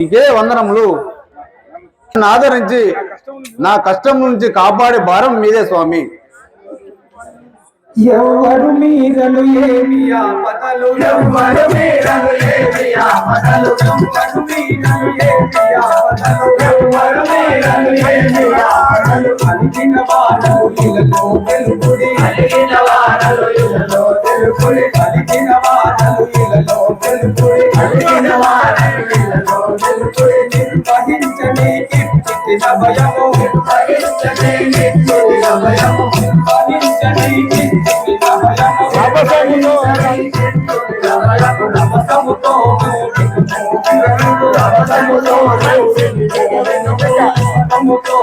ఇదే వందనములు. ఆదరించి నా కష్టం నుంచి కాపాడే భారం మీదే స్వామి. ఎవరు మీరలు ఏమి ఆపదలు? ఎవరు మీరలు ఏమి ఆపదలు? ఎవరు మీరలు ఏమి ఆపదలు? ఎవరు మీరలు ఏమి ఆపదలు? వారలు తెలుపుడి వారలు తెలుపుడి తెలుపుడి నిర్వహించని కిట్టిన భయము నిర్వహించని కిట్టిన భయము నిర్వహించని కిట్టిన భయము అబసములో నమసముతో నమసముతో నమసముతో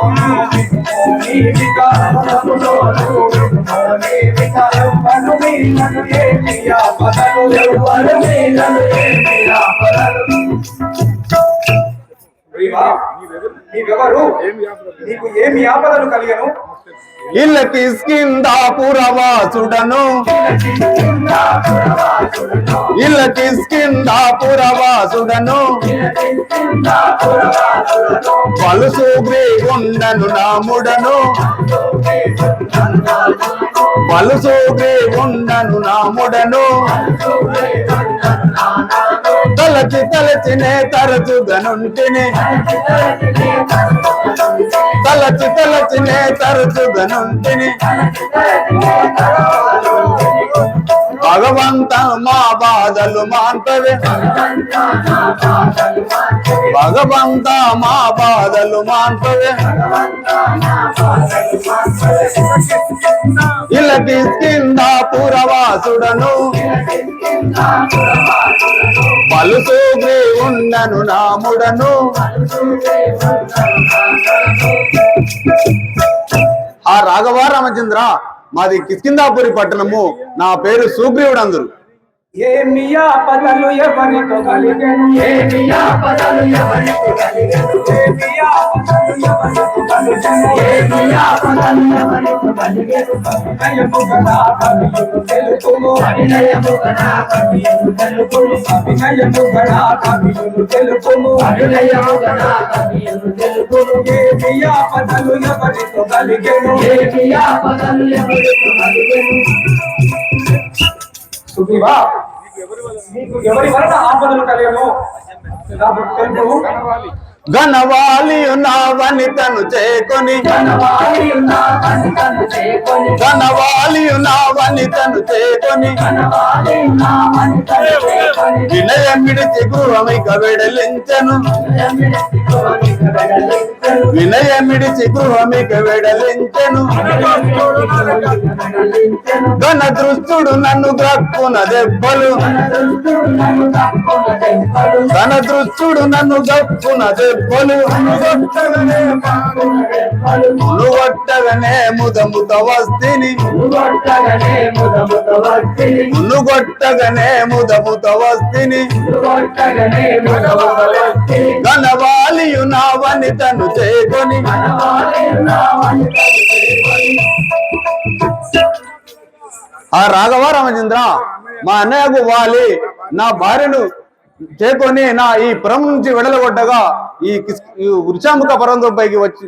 నీవిగా నమసముతో నీవిగా ఎవరు మీరలు ఏమి ఆపదలు ఎవరు మీరలు ఏమి ఆపదలు ప్రియమా, నీవెవరు నీకు ఏమి ఆపదలు కలిగను? ఇళ్ళకి కింద పురవాసుడను? ఇళ్ళకి కింద పురవాసుడను? పలుసు ఉండను నాముడను? పలుసు ఉండను నాముడను? తలచి తలచినే తరచుగనుంటిని తలచి తలచినే తరచుగనుంటిని భగవంత మా బాధలు మాంటవే భగవంత మా బాధలు మాంటవే ఇలకి కింద పురవాసుడను పలుసు ఉన్నను నాముడను ఆ రాఘవ రామచంద్ర మాది కిష్కిందాపురి పట్టణము. నా పేరు సుగ్రీవుడు అందరు ఏమి ఆపదలు ఎవరితో కలిగను? ఏమి ఆపదలు ఎవరితో కలిగను? ఏమి ఆపదలు ఎవరితో కలిగను? ఏమి ఆపదలు ఎవరితో కలిగను? అభినయము గల కవియులు తెలుపుము. అభినయము గల కవియులు తెలుపుము. అభినయము గల కవియులు తెలుపుము. అభినయము గల కవియులు తెలుపుము. ఏమి ఆపదలు ఎవరితో కలిగను? ఏమి ఆపదలు ఎవరితో కలిగను? సుఖివా నీకు ఎవరి వలన ఆపదలు కలిగను? నాకు తెలుపు ఘనవాలి నా వనితను చేకొని. ఘనవాలి నా వనితను చేకొని. ఘనవాణి నా వనితను చేకొని. వినయం విడిచి గృహమిక వెడలించను వినయం విడిచి గృహమిక వెడలించెను ఘన దృష్టుడు నన్ను గక్కున దెబ్బలు. ఘన దృష్టుడు నన్ను గక్కున దెబ్బలు. నుగొట్టగనే ముదముత వస్తిని నుగొట్టగనే ముదముత వస్తిని నా చేకొని ఆ రాఘవ రామచంద్ర మా అన్నయ్యకు వాలి నా భార్యను చేకొని నా ఈ పురం నుంచి వెడలగొట్టగా ఈ ఈ వృషాముఖ పర్వతం పైకి వచ్చి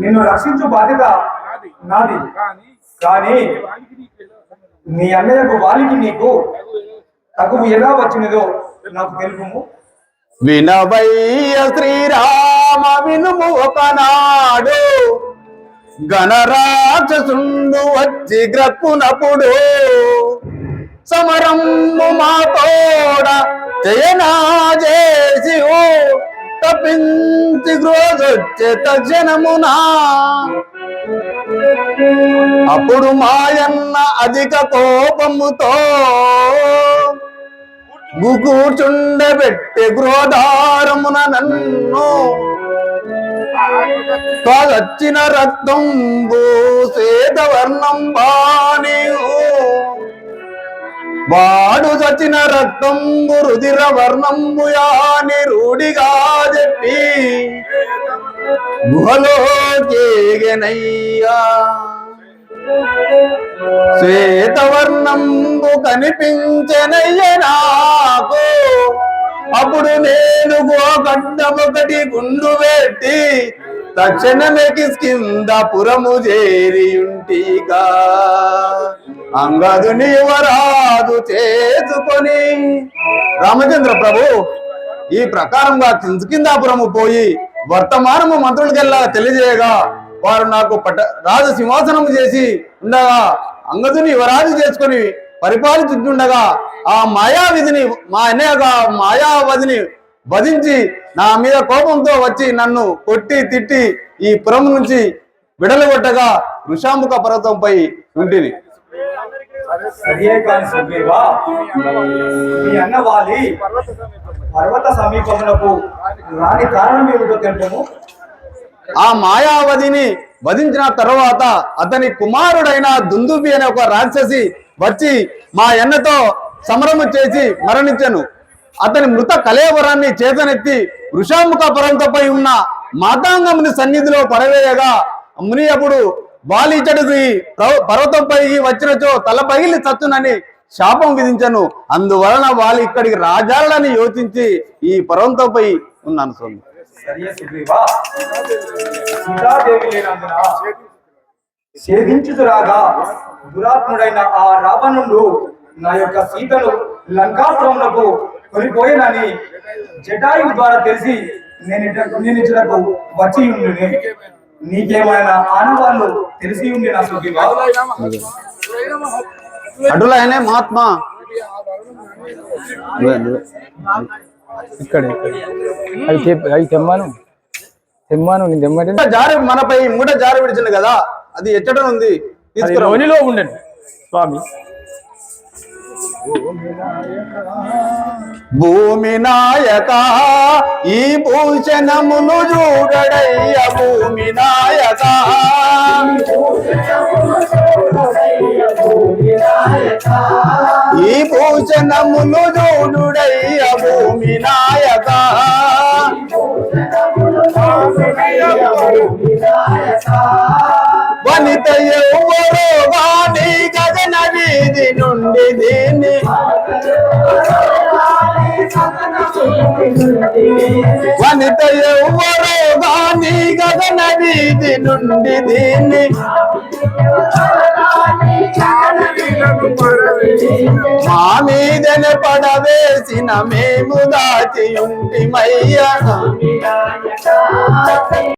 నిన్ను రక్షించు బాధ్యత నాది. కానీ నీ అన్నయ్యకు వాలికి నీకు తగువు ఎలా వచ్చినదో నాకు తెలుపుము వినవయ్య శ్రీరామ వినుము ఒకనాడు. గణరాక్షసుండు వచ్చి గ్రక్కునప్పుడు సమరమ్ము మా తోడ జయనా చేసి ఓ తప్పించి గ్రోజొచ్చే తక్షణమునా అప్పుడు మాయన్న అధిక కోపముతో కూర్చుండబెట్టి గృహధారమున నన్ను తాగచ్చిన రక్తం భూ శ్వేతవర్ణం బాని వాడు చచ్చిన రక్తం రుదిర వర్ణంబు యాని రూఢిగా చెప్పి గుహలోకేగనయ్యా శ్వేతవర్ణంబు కనిపించనయ్య నాకు. అప్పుడు నేను గోగడ్డమొకటి గుండు పెట్టి తక్షణమే కింద పురము చేరియుంటిగా. అంగదుని వరాదు చేసుకొని రామచంద్ర ప్రభు ఈ ప్రకారంగా కిందాపురము పోయి వర్తమానము మంత్రులకెల్లా తెలియజేయగా వారు నాకు పట్ట రాజ సింహాసనము చేసి ఉండగా అంగదుని యువరాజు చేసుకొని పరిపాలించుండగా ఆ మాయావిధిని మా అన్నయ్యగా మాయావధిని వధించి నా మీద కోపంతో వచ్చి నన్ను కొట్టి తిట్టి ఈ పురం నుంచి విడలగొట్టగా ఋషాముఖ పర్వతంపై ఉంటుంది సరియే కాని సుగ్రీవా? మీ అన్న వాలి పర్వత సమీపమునకు రాని కారణం ఏమిటో తెలుపము? ఆ మాయావధిని వధించిన తర్వాత అతని కుమారుడైన దుందుబి అనే ఒక రాక్షసి వచ్చి మా ఎన్నతో సమరము చేసి మరణించెను. అతని మృత కలేవరాన్ని చేతనెత్తి వృషాముఖ పర్వతపై ఉన్న మాతాంగముని సన్నిధిలో పడవేయగా ముని అప్పుడు బాలిచడుకి పర్వతంపై వచ్చినచో తల పగిలి చచ్చునని శాపం విధించను. అందువలన వాళ్ళు ఇక్కడికి రాజాలని యోచించి ఈ పర్వతంపై ఉన్నాను స్వామి. సరియే దురాత్ముడైన ఆ రావణుడు నా యొక్క సీతను లంకాపురమునకు కొనిపోయినని జటాయు ద్వారా తెలిసి నేను నేను ఇచ్చటకు వచ్చి నీకేమైనా ఆనవాళ్ళు తెలిసి ఉండి నా సుగ్రీవా అటులైనే మహాత్మా. ఇక్కడ ఇక్కడ. అవి చెప్పి అవి తెమ్మాను. తెమ్మాను నేను తెమ్మంటే మూట జారి మనపై మూట జారి విడిచింది కదా. అది ఎచ్చటం ఉంది అది తీసుకురా. ఉండండి స్వామి. భూమి నాయక ఈ భూషణమును చూడడయ్య భూమి నాయక ఈ భూషణమును చూడుడయ్య భూమి నాయక వనిత ఎవరో నుండి దీన్ని వనిత ఎవరో వాణి గగన వీధి నుండి దీన్ని మా మీదన పడవేసిన మేము దాచి ఉంటిమయ్యా.